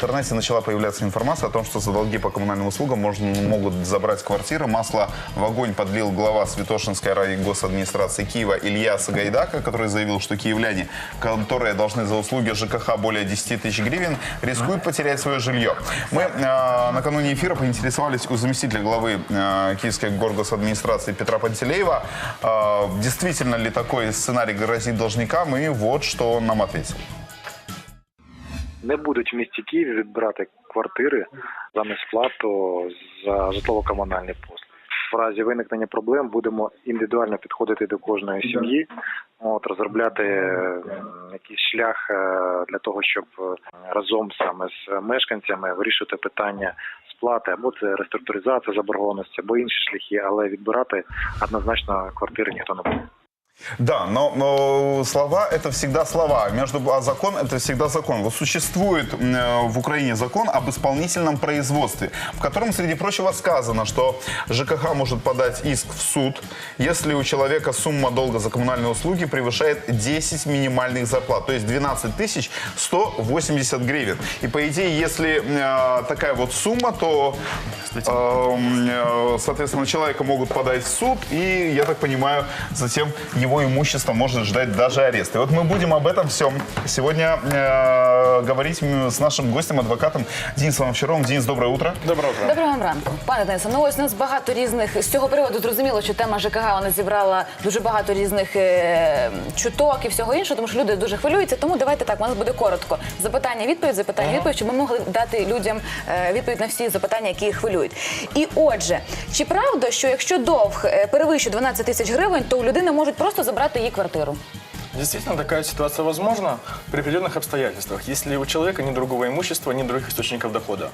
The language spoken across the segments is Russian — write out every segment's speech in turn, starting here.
интернете начала появляться информация о том, что за долги по коммунальным услугам можно, могут забрать квартиры. Масло в огонь подлил глава Святошинской райгосадминистрации Киева Илья Сагайдака, который заявил, что киевляне, которые должны за услуги ЖКХ более 10 тысяч гривен, рискуют потерять свое жилье. Мы э, накануне эфира поинтересовались у заместителя главы э, Киевской горгосадминистрации Петра Пантелеева, э, действительно ли такой сценарий грозит должникам, и вот что он нам ответил. Не будуть в місті Києві відбирати квартири за несплату за житлово-комунальні послуги. В разі виникнення проблем будемо індивідуально підходити до кожної сім'ї, от розробляти якийсь шлях е, для того, щоб е, разом саме з мешканцями вирішувати питання сплати або це реструктуризація заборгованості, або інші шляхи, але відбирати однозначно квартири ніхто не буде. Да, но, но слова это всегда слова, между а закон это всегда закон. Вот существует э, в Украине закон об исполнительном производстве, в котором, среди прочего, сказано, что ЖКХ может подать иск в суд, если у человека сумма долга за коммунальные услуги превышает 10 минимальных зарплат, то есть 12 тысяч 180 гривен. И по идее, если э, такая вот сумма, то, эм, э, соответственно, человека могут подать в суд, и, я так понимаю, затем его имущество может ждать даже арест. И вот мы будем об этом всем сегодня э, говорить м, с нашим гостем, адвокатом Денисом Овчаровым. Денис, доброе утро. Доброго утра. Доброго вам ранку, пане Денисе. Ну ось у нас багато різних з цього приводу. Зрозуміло, що тема ЖКГ вона зібрала дуже багато різних е, чуток і всього іншого, тому що люди дуже хвилюються. Тому давайте так, у нас буде коротко. Запитання, відповідь, запитання, відповідь, щоб ми могли дати людям е, відповідь на всі запитання, які їх хвилюють. І отже, чи правда, що якщо довг е, перевищує 12 тисяч гривень, то у людини можуть просто забрати її квартиру? Действительно, такая ситуация возможна при определенных обстоятельствах. Если у человека ни другого имущества, ни других источников дохода.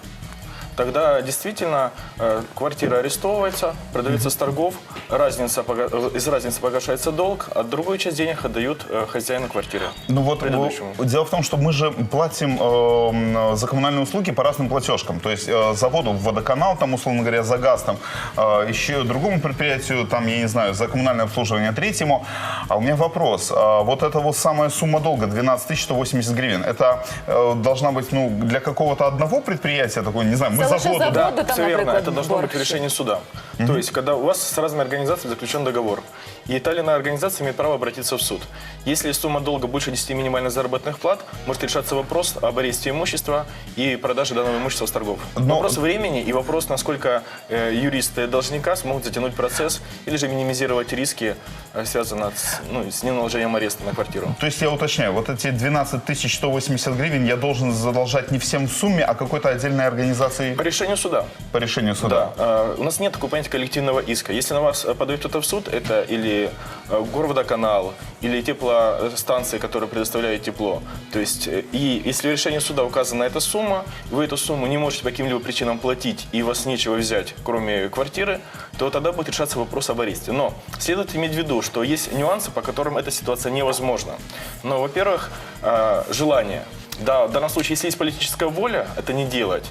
Тогда действительно э, квартира арестовывается, продается с торгов, разница, э, из разницы погашается долг, а другую часть денег отдают э, хозяину квартиры. Ну вот Предыдущему. э, дело в том, что мы же платим э, м, за коммунальные услуги по разным платежкам. То есть э, за воду в водоканал, там, условно говоря, за газ, там, э, еще другому предприятию, там, я не знаю, за коммунальное обслуживание третьему. А у меня вопрос. А вот эта вот самая сумма долга, 12 180 гривен, это э, должна быть, ну, для какого-то одного предприятия, такой, не знаю, мы Это за лучше воду, за да? там, все верно. Это должно быть решение суда. То есть, когда у вас с разными организациями заключен договор, и та или иная организация имеет право обратиться в суд. Если сумма долга больше 10 минимальных заработных плат, может решаться вопрос об аресте имущества и продаже данного имущества с торгов. Но- Вопрос времени и вопрос, насколько э, юристы должника смогут затянуть процесс или же минимизировать риски, э, связанные с, ну, с неналожением ареста на квартиру. То есть я уточняю, вот эти 12 180 гривен я должен задолжать не всем в сумме, а какой-то отдельной организации По решению суда. по решению суда. Э, У нас нет такого понятия коллективного иска. Если на вас подает кто-то в суд, это или э, горводоканал, или теплостанции, которые предоставляют тепло. То есть, э, и если в решении суда указана эта сумма, вы эту сумму не можете по каким-либо причинам платить, и у вас нечего взять, кроме квартиры, то тогда будет решаться вопрос об аресте. Но следует иметь в виду, что есть нюансы, по которым эта ситуация невозможна. Но, во-первых, э, желание. Да, в данном случае, если есть политическая воля это не делать,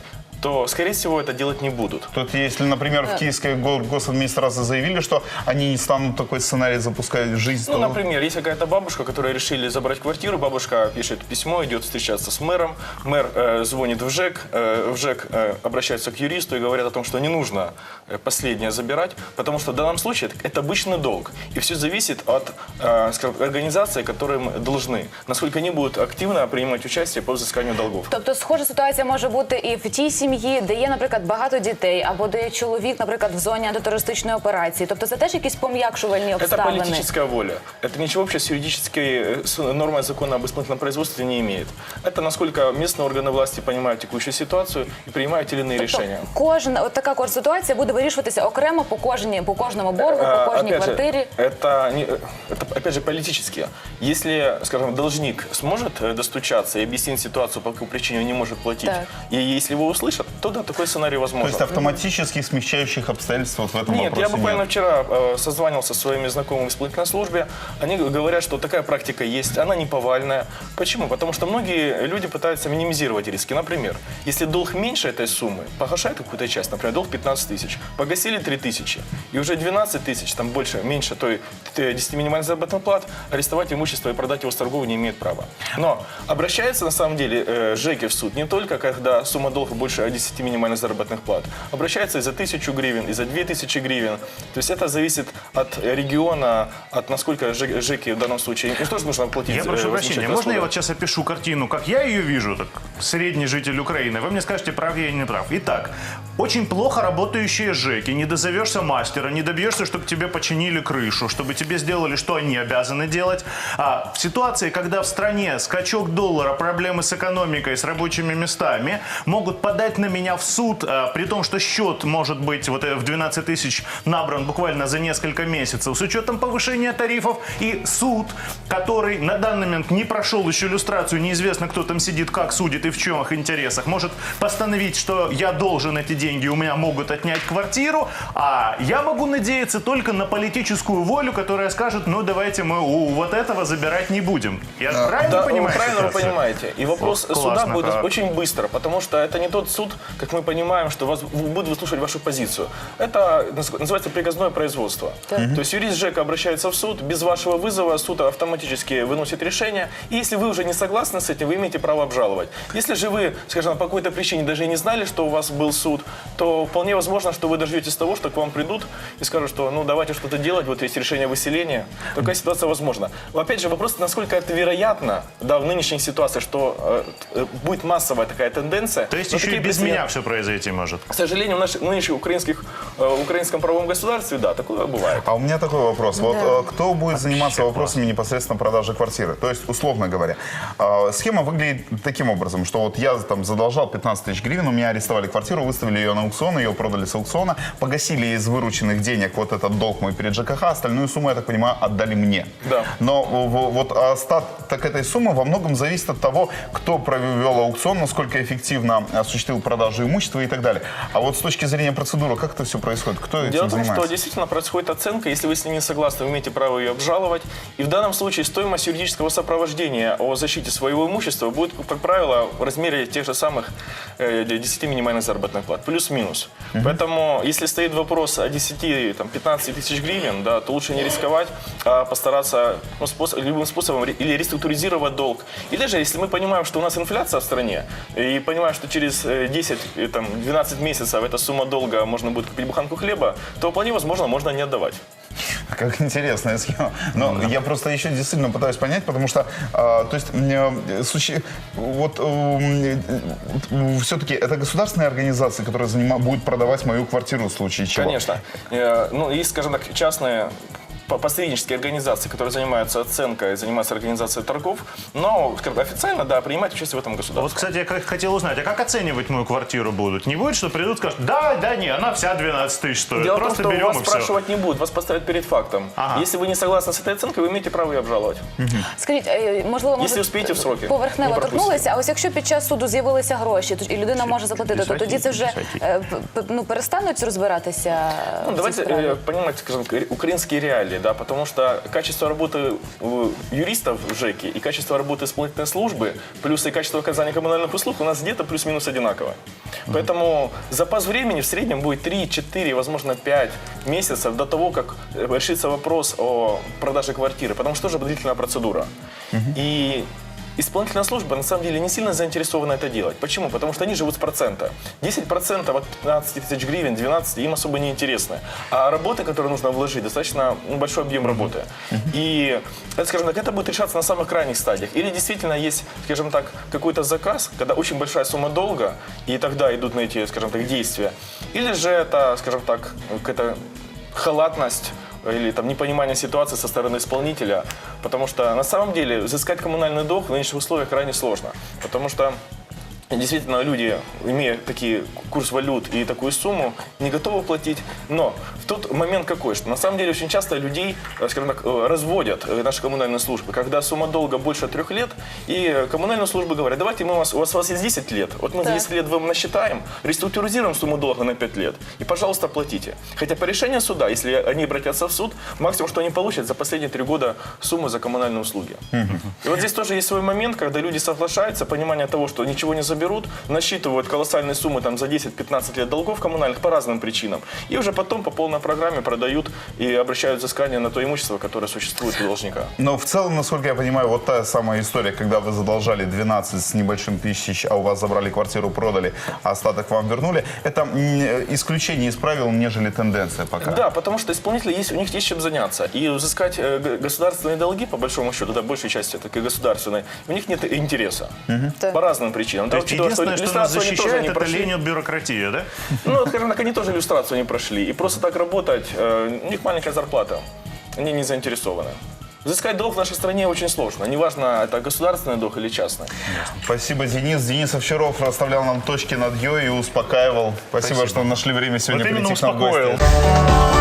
то, скорее всего, это делать не будут. Тут, если, например, в Киевской го- госадминистрации заявили, что они не станут такой сценарий запускать в жизнь, Ну, то... например, есть какая-то бабушка, которая решили забрать квартиру, бабушка пишет письмо, идет встречаться с мэром, мэр э, звонит в ЖЭК, э, в ЖЭК э, обращаются к юристу и говорят о том, что не нужно э, последнее забирать, потому что в данном случае это, это обычный долг, и все зависит от э, скажем, организации, которым должны, насколько они будут активно принимать участие по взысканию долгов. Тобто, схожа ситуація може бути і в тій сім'ї, де є, наприклад, багато дітей, або де є чоловік, наприклад, в зоні антитерористичної операції. Тобто, це теж якісь пом'якшувальні Это обставини. политическая воля. Это ничего общего с юридической э, с нормой закона об исполнительном производстве не имеет. Это насколько местные органы власти понимают текущую ситуацию и принимают те или иные решения. Кожна от така от ситуація буде вирішуватися окремо по кожній, по кожному боргу, А, по кожній опять же, квартирі. это, не- это, опять же, политически. Если, скажем, должник сможет э, достучаться и объяснить ситуацию, по какой причине он не может платить, Так. и если его услышат, то да, такой сценарий То возможен. есть автоматически смягчающих обстоятельств вот в этом Нет, вопросе я буквально нет. вчера э, созванивался со своими знакомыми в исполнительной службе. Они говорят, что такая практика есть, она не повальная. Почему? Потому что многие люди пытаются минимизировать риски. Например, если долг меньше этой суммы, погашают какую-то часть, например, долг 15 тысяч, погасили 3 тысячи, и уже 12 тысяч, там больше, меньше той т- 10 минимальных заработных плат, арестовать имущество и продать его с торговли не имеет права. Но обращается на самом деле э, ЖЭКи в суд не только, когда сумма долга больше 10 минимальных заработных плат. Обращается и за тысячу гривен, и за две тысячи гривен. То есть это зависит от региона, от насколько Жэ- ЖЭКи в данном случае. Не что же нужно платить Я э, прошу возмещать прощения, можно я вот сейчас опишу картину, как я ее вижу, так, средний житель Украины. Вы мне скажете, прав я или не прав. Итак, очень плохо работающие ЖЭКи, не дозовешься мастера, не добьешься, чтобы тебе починили крышу, чтобы тебе сделали, что они обязаны делать. А в ситуации, когда в стране скачок доллара, проблемы с экономикой, с рабочими местами, могут подать на меня в суд, а, при том, что счет может быть вот э, в 12 тысяч набран буквально за несколько месяцев, с учетом повышения тарифов, и суд, который на данный момент не прошел еще иллюстрацию, неизвестно, кто там сидит, как судит и в чем их интересах, может постановить, что я должен эти деньги, у меня могут отнять квартиру, а я могу надеяться только на политическую волю, которая скажет, ну давайте мы у вот этого забирать не будем. Я правильно Да, понимаю? вы правильно вы понимаете. И вопрос Вот, суда будет да. очень быстро, потому что это не тот суд, как мы понимаем, что вас будет выслушивать вашу позицию. Это наз- называется приказное производство. То есть юрист ЖЭКа обращается в суд, без вашего вызова суд автоматически выносит решение. И если вы уже не согласны с этим, вы имеете право обжаловать. Если же вы, скажем, по какой-то причине даже и не знали, что у вас был суд, то вполне возможно, что вы дождетесь того, что к вам придут и скажут, что ну давайте что-то делать, вот есть решение выселения. Такая ситуация возможна. Опять же вопрос, насколько это вероятно, да, в нынешней ситуации, что э, э, будет массовая такая тенденция. То есть еще и без меня все произойти может. К сожалению, в наших нынешних украинских, э, украинском правовом государстве, да, такое бывает. А у меня такой вопрос. Вот э, кто будет заниматься вопросами непосредственно продажи квартиры? То есть, условно говоря, э, схема выглядит таким образом, что вот я там задолжал 15 тысяч гривен, у меня арестовали квартиру, выставили ее на аукцион, ее продали с аукциона, погасили из вырученных денег вот этот долг мой перед ЖКХ, остальную сумму, я так понимаю, отдали мне. Да. Но вот остаток этой суммы во многом зависит от того, кто провел аукцион, насколько эффективно осуществил продажу имущества и так далее. А вот с точки зрения процедуры, как это все происходит? Кто этим Дело в том, занимается? что действительно происходит оценка, если вы с ней не согласны, вы имеете право ее обжаловать. И в данном случае стоимость юридического сопровождения о защите своего имущества будет, как правило, в размере тех же самых э, 10 минимальных заработных плат, плюс-минус. Поэтому, если стоит вопрос о 10-15 тысяч гривен, да, то лучше не рисковать, а постараться ну, способ- любым способом или реструктуризировать долг. Или же, если мы понимаем, что у нас инфляция в стране, и понимаем, что через э, 10, э, там, 12 месяцев эта сумма долга можно будет купить буханку хлеба, то вполне возможно, можно не отдавать. Как интересная схема. Но я просто еще действительно пытаюсь понять, потому что, а, то есть, э, суще- вот все-таки это государственная организация, которая занима- будет продавать мою квартиру в случае чего. Конечно. Э, Ну, есть, скажем так, частные посреднические организации, которые занимаются оценкой, занимаются организацией торгов, но скажем, официально, да, принимать участие в этом государстве. Вот, кстати, я как- хотел узнать, а как оценивать мою квартиру будут? Не будет, что придут и скажут, да, да, не, она вся 12 тысяч стоит. Дело в том, Просто что берем вас и все. спрашивать не будут, вас поставят перед фактом. Ага. Если вы не согласны с этой оценкой, вы имеете право ее обжаловать. Скажіть, е, можливо, Якщо може, успієте в сроки, поверхнево не пропустите. торкнулися, а ось якщо під час суду з'явилися гроші, то- і людина може заплатити, то тоді це вже е, п- п- ну, перестануть розбиратися Ну, в цій давайте справі? э, понимать, скажем, так, украинские реалии, да, потому что качество работы юристов в ЖЭКе и качество работы исполнительной службы, плюс и качество оказания коммунальных услуг у нас где-то плюс-минус одинаково. Поэтому запас времени в среднем будет 3-4, возможно, 5 месяцев до того, как решится вопрос о продаже квартиры, потому что тоже длительная процедура. И Исполнительная служба на самом деле не сильно заинтересована это делать. Почему? Потому что они живут с процента. 10% от 15 тысяч гривен, 12 им особо не интересны. А работы, которые нужно вложить, достаточно большой объем работы. И, скажем так, это будет решаться на самых крайних стадиях. Или действительно есть, скажем так, какой-то заказ, когда очень большая сумма долга, и тогда идут на эти, скажем так, действия. Или же это, скажем так, какая-то халатность или там непонимание ситуации со стороны исполнителя, потому что на самом деле взыскать коммунальный долг в нынешних условиях крайне сложно, потому что Действительно, люди, имея такие курс валют и такую сумму, не готовы платить. Но Тут момент какой, что на самом деле очень часто людей, э, скажем так, э, разводят э, наши коммунальные службы, когда сумма долга больше трех лет, и коммунальные службы говорят, давайте мы вас, у вас, у вас есть 10 лет, вот мы за Так. 10 лет вам насчитаем, реструктуризируем сумму долга на 5 лет, и, пожалуйста, платите. Хотя по решению суда, если они обратятся в суд, максимум, что они получат за последние три года сумму за коммунальные услуги. И вот здесь тоже есть свой момент, когда люди соглашаются, понимание того, что ничего не заберут, насчитывают колоссальные суммы там, за 10-15 лет долгов коммунальных по разным причинам, и уже потом по полной программе продают и обращают взыскание на то имущество, которое существует у должника. Но в целом, насколько я понимаю, вот та самая история, когда вы задолжали 12 с небольшим тысяч, а у вас забрали квартиру, продали, а остаток вам вернули, это исключение из правил, нежели тенденция пока. Да, потому что исполнители есть, у них есть чем заняться. И взыскать э, государственные долги, по большому счету, да, большей части так и государственной, у них нет интереса. Так. По разным причинам. То Учитывая, единственное, что нас иллюстрацию они тоже защищает, это прошли. лень от бюрократии, да? Ну, скажем так, они тоже иллюстрацию не прошли. И просто так работать, э, у них маленькая зарплата. Они не заинтересованы. Взыскать долг в нашей стране очень сложно. Неважно, это государственный долг или частный. Спасибо, Денис. Денис Овчаров расставлял нам точки над «ё» и успокаивал. Спасибо, что нашли время сегодня Вот прийти к нам в гости.